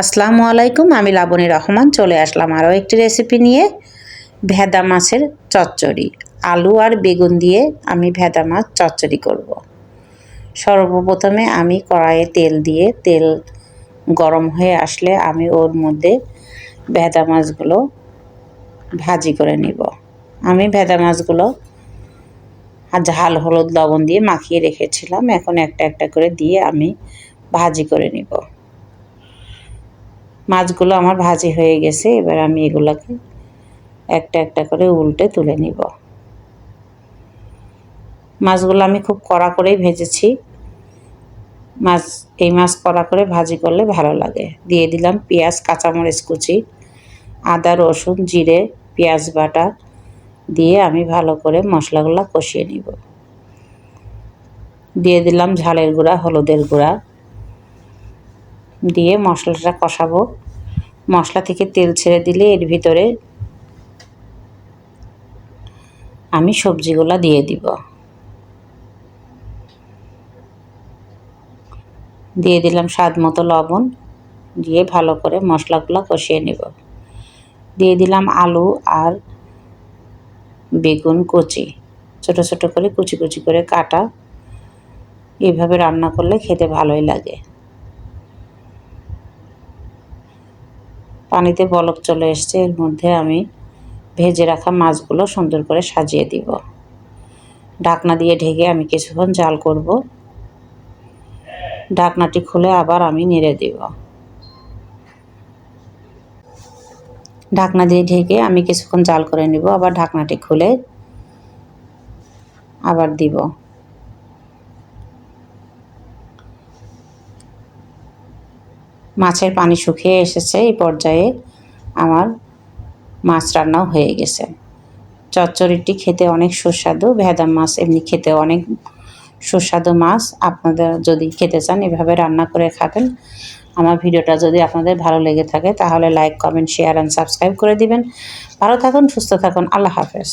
আসসালামু আলাইকুম, আমি লাবণী রহমান। চলে আসলাম আরও একটি রেসিপি নিয়ে, ভেদা মাছের চচ্চড়ি। আলু আর বেগুন দিয়ে আমি ভেদা মাছ চচ্চড়ি করব। সর্বপ্রথমে আমি কড়াইয়ে তেল দিয়ে, তেল গরম হয়ে আসলে আমি ওর মধ্যে ভেদা মাছগুলো ভাজি করে নিব। আমি ভেদা মাছগুলো ঝাল হলুদ লবণ দিয়ে মাখিয়ে রেখেছিলাম। এখন একটা একটা করে দিয়ে আমি ভাজি করে নিব। মাছগুলো আমার ভাজি হয়ে গেছে, এবার আমি এগুলোকে একটা একটা করে উল্টে তুলে নিব। মাছগুলো আমি খুব কড়া করেই ভেজেছি। মাছ, এই মাছ কড়া করে ভাজি করলে ভালো লাগে। দিয়ে দিলাম পেঁয়াজ, কাঁচামরিচ কুচি, আদা, রসুন, জিরে, পেঁয়াজ বাটা দিয়ে আমি ভালো করে মশলাগুলো কষিয়ে নিব। দিয়ে দিলাম ঝালের গুঁড়া, হলুদের গুঁড়া। দিয়ে মশলাটা কষাবো। মশলা থেকে তেল ছেড়ে দিলে এর ভিতরে আমি সবজিগুলো দিয়ে দিব। দিয়ে দিলাম স্বাদ মতো লবণ দিয়ে ভালো করে মশলাগুলো কষিয়ে নেব। দিয়ে দিলাম আলু আর বেগুন কুচি। ছোট ছোট করে কুচি কুচি করে কাটা। এইভাবে রান্না করলে খেতে ভালোই লাগে। পানিতে বলক চলে এসছে। এর মধ্যে আমি ভেজে রাখা মাছগুলো সুন্দর করে সাজিয়ে দিব। ঢাকনা দিয়ে ঢেকে আমি কিছুক্ষণ জাল করব। ঢাকনাটি খুলে আবার আমি নেড়ে দিব। ঢাকনা দিয়ে ঢেকে আমি কিছুক্ষণ জাল করে নিব। আবার ঢাকনাটি খুলে আবার দিব। মাছের পানি শুকিয়ে এসেছে, এই পর্যায়ে আমার মাছ রান্নাও হয়ে গেছে। চচ্চড়িটি খেতে অনেক সুস্বাদু ভেদা মাছ এমনি খেতে অনেক সুস্বাদু মাছ। আপনাদের যদি খেতে চান, এভাবে রান্না করে খাবেন। আমার ভিডিওটা যদি আপনাদের ভালো লেগে থাকে, তাহলে like, comment, share and subscribe করে দিবেন। ভালো থাকুন, সুস্থ থাকুন, আল্লাহ হাফেজ।